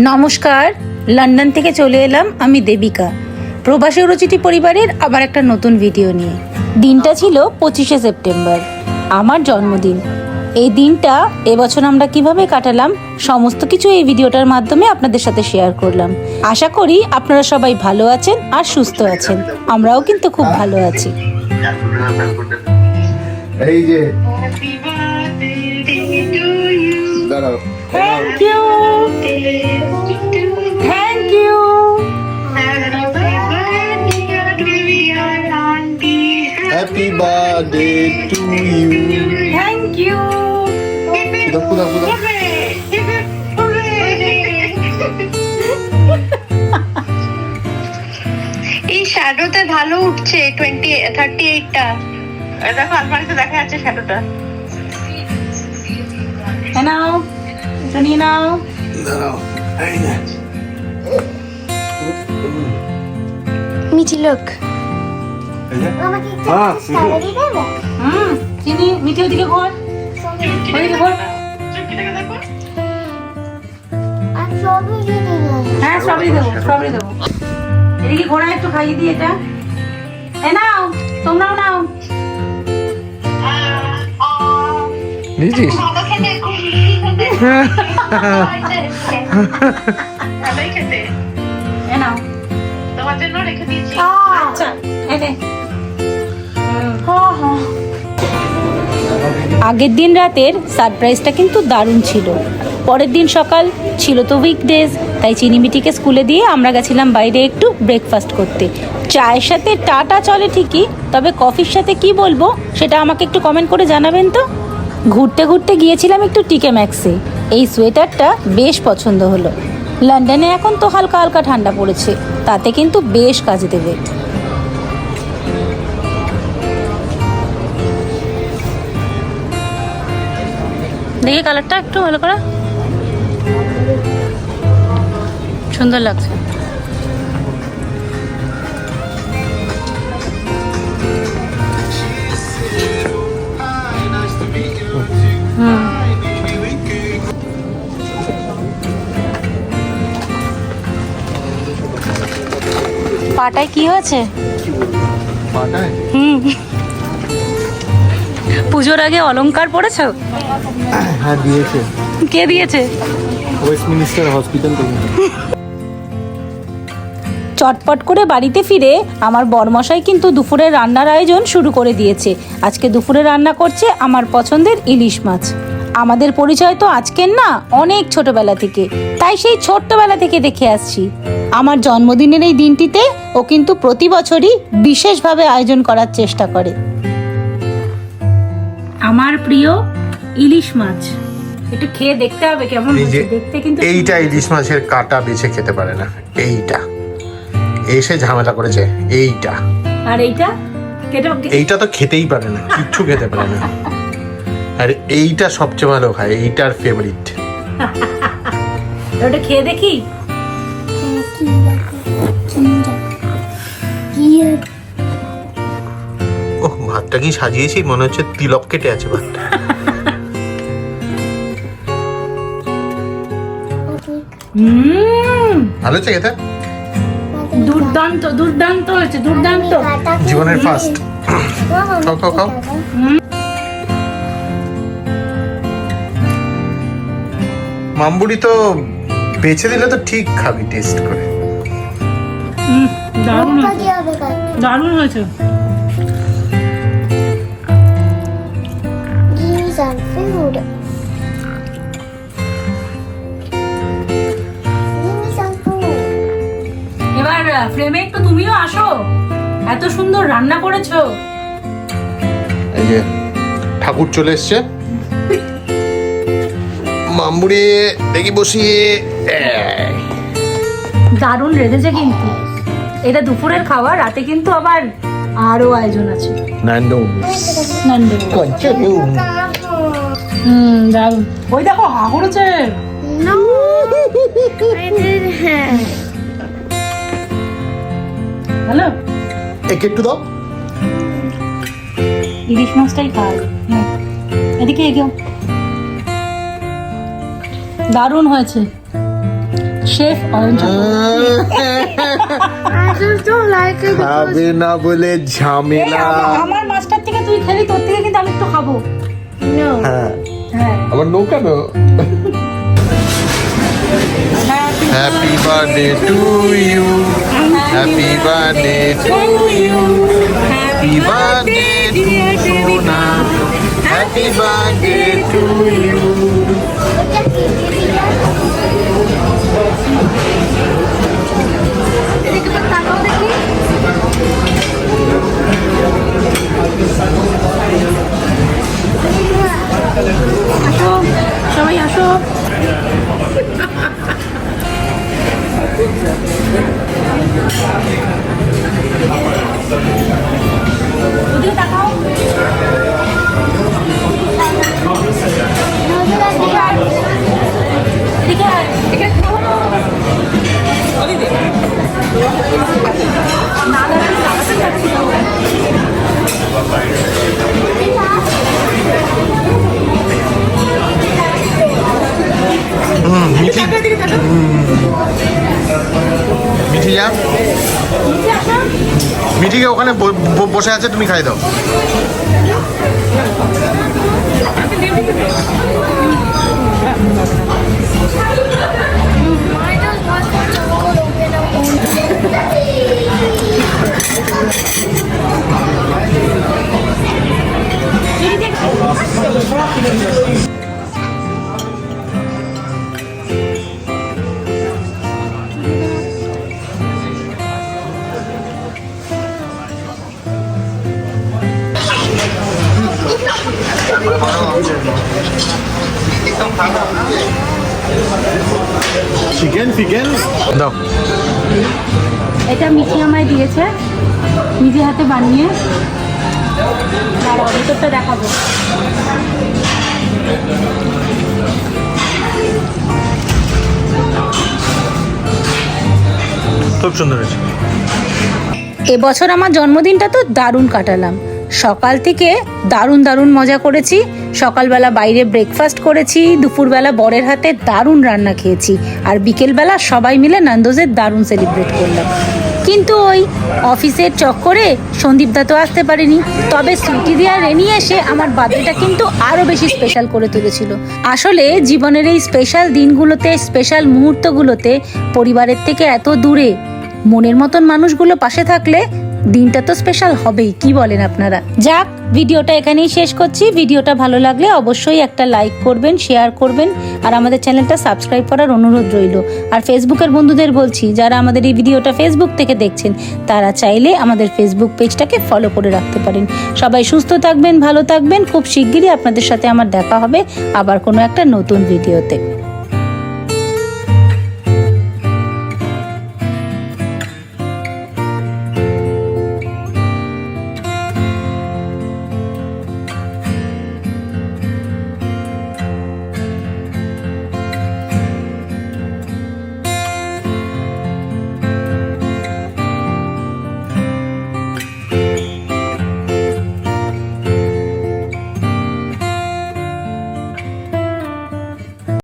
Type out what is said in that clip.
নমস্কার, লন্ডন থেকে চলে এলাম আমি দেবিকা। প্রবাসী রচিতি পরিবারের আবার একটা নতুন ভিডিও নিয়ে। দিনটা ছিল পঁচিশে সেপ্টেম্বর, আমার জন্মদিন। এই দিনটা, এবছর আমরা কীভাবে কাটালাম, সমস্ত কিছু এই ভিডিওটার মাধ্যমে আপনাদের সাথে শেয়ার করলাম। আশা করি আপনারা সবাই ভালো আছেন আর সুস্থ আছেন। আমরাও কিন্তু খুব ভালো আছি। এই যে, দাঁড়াও। Thank you thank you happy birthday to you thank you Kuda কুদা কুদা এই শ্যাডোতে ভালো উঠছে টোয়েন্টি থার্টি এইটটা দেখো আলমারিতে দেখা যাচ্ছে শ্যাডোটা হ্যাঁ নাও এটা নিয়ে নাও মিঠি লোক হ্যাঁ, হুম চিনি মিঠে ওদিকে ঘোর ওদিকে ঘোর আর সবই দেবে হ্যাঁ স্ট্রবেরি দেবো এদিকে ঘোড়া একটু খাইয়ে দিই এটা। এ নাও তোমরাও নাও। নিয়েছিস? আগের দিন রাতের সারপ্রাইজটা কিন্তু দারুণ ছিল। পরের দিন সকাল ছিল তো উইকডেজ তাই চিনিমিটিকে স্কুলে দিয়ে আমরা গেছিলাম বাইরে একটু ব্রেকফাস্ট করতে। চায়ের সাথে টাটা চলে ঠিকই, তবে কফির সাথে কি বলব, সেটা আমাকে একটু কমেন্ট করে জানাবেন তো? ঘুরতে ঘুরতে গিয়েছিলাম একটু টিকে ম্যাক্সে এই সোয়েটারটা বেশ পছন্দ হলো। লন্ডনে এখন তো হালকা হালকা ঠান্ডা পড়েছে, তাতে কিন্তু বেশ কাজ দেবে। দেখি কালারটা একটু ভালো করে। সুন্দর লাগছে। পাটায় কি হয়েছে? হুম। পুজোর আগে অলংকার পড়েছো হ্যাঁ দিয়েছে। কে দিয়েছে? ওয়েস্টমিনিস্টার হসপিটাল থেকে। চটপট করে বাড়িতে ফিরে আমার বরমশাই কিন্তু দুপুরের রান্নার আয়োজন শুরু করে দিয়েছে। আজকে দুপুরে রান্না করছে আমার পছন্দের ইলিশ মাছ। আমাদের পরিচয় তো আজকের না অনেক ছোটবেলা থেকে। তাই সেই ছোট্টবেলা থেকে দেখে আসছি। আমার জন্মদিনের এই দিনটিতে ও কিন্তু প্রতি বছরই বিশেষভাবে আয়োজন করার চেষ্টা করে। আমার প্রিয় ইলিশ মাছ। একটু খেয়ে দেখতে হবে কেমন। দেখতে কিন্তু এইটা ইলিশ মাছের কাটা বেছে খেতে পারে না। এইটা। এসে ঝামেলা করেছে। এইটা। আর এইটা? এইটা তো খেতেই পারে না। কিচ্ছু খেতে পারে না। আর এইটা সবচেয়ে ভালো খায়। এইটার ফেভারিট ওটা খেয়ে দেখি। ভাতটা কি সাজিয়েছি মনে হচ্ছে তিলক কেটে আছে ভাতটা ভালো হচ্ছে খেতে? দুর্দান্ত দুর্দান্ত হয়েছে দুর্দান্ত। জীবনের ফার্স্ট খাও খাও খাও। মাম্বুড়ি তো বেছে দিলে তো ঠিক খাবি টেস্ট করে। হুম, দারুণ দারুণ হয়েছে। ফ্রেমে একটু তুমিও আসো। এত সুন্দর রান্না করেছ। এই যে ঠাকুর চলে এসছে। মাম্বুড়ি দেখি বসিয়ে এই। দারুণ রেঁধেছে কিন্তু। এটা দুপুরের খাবার রাতে কিন্তু আবার আরও আয়োজন আছে। নান্ডু নন্দে কঞ্চনু হুম দারুণ। ওই দেখো হা করেছে হ্যালো? একে একটু দাও। ইলিশ মাছটাই খাই এদিকে এগিয়ে দারুণ হয়েছে। শেফ because খাবে না বলে ঝামেলা। আমার- মাছটার থেকে তুই খেলি তোর থেকে কিন্তু আমি একটু খাব। হ্যাঁ। হ্যাঁ। আমার নৌকা no? Happy birthday to you happy birthday to you happy birthday to সোনা হ্যাপি বার্থডে টু ইউ আসো সবাই আসো ওদিকে তাকাও এদিকে মিঠি মিডিকে ওখানে বসে আছে তুমি খাই দাও। চিকেন চিকেন দাও। এটা মিঠি আমায় দিয়েছে। নিজে হাতে বানিয়ে। ভেতরটা দেখাবো। খুব সুন্দর হয়েছে। এবছর আমার জন্মদিনটা তো দারুণ কাটালাম। সকাল থেকে দারুণ দারুণ মজা করেছি। সকালবেলা বাইরে ব্রেকফাস্ট করেছি, দুপুরবেলা বরের হাতে দারুণ রান্না খেয়েছি আর বিকেলবেলা সবাই মিলে নন্দোজের দারুণ সেলিব্রেট করলাম। কিন্তু ওই অফিসের চক্করে সন্দীপদা তো আসতে পারেনি। তবে সুইটি দিয়ে রেনি এসে আমার বার্থডেটা কিন্তু আরও বেশি স্পেশাল করে তুলেছিল। আসলে জীবনের এই স্পেশাল দিনগুলোতে স্পেশাল মুহূর্তগুলোতে পরিবারের থেকে এত দূরে মনের মতন মানুষগুলো পাশে থাকলে দিনটা তো স্পেশাল হবেই, কি বলেন আপনারা? যাক, ভিডিওটা এখানেই শেষ করছি। ভিডিওটা ভালো লাগলে অবশ্যই একটা লাইক করবেন শেয়ার করবেন, আর আমাদের চ্যানেলটা সাবস্ক্রাইব করার অনুরোধ রইল। আর ফেসবুকের বন্ধুদের বলছি, যারা আমাদের এই ভিডিওটা ফেসবুক থেকে দেখছেন, তারা চাইলে আমাদের ফেসবুক পেজটাকে ফলো করে রাখতে পারেন। সবাই সুস্থ থাকবেন, ভালো থাকবেন, খুব শিগগিরই আপনাদের সাথে আমার দেখা হবে আবার কোনো একটা নতুন ভিডিওতে।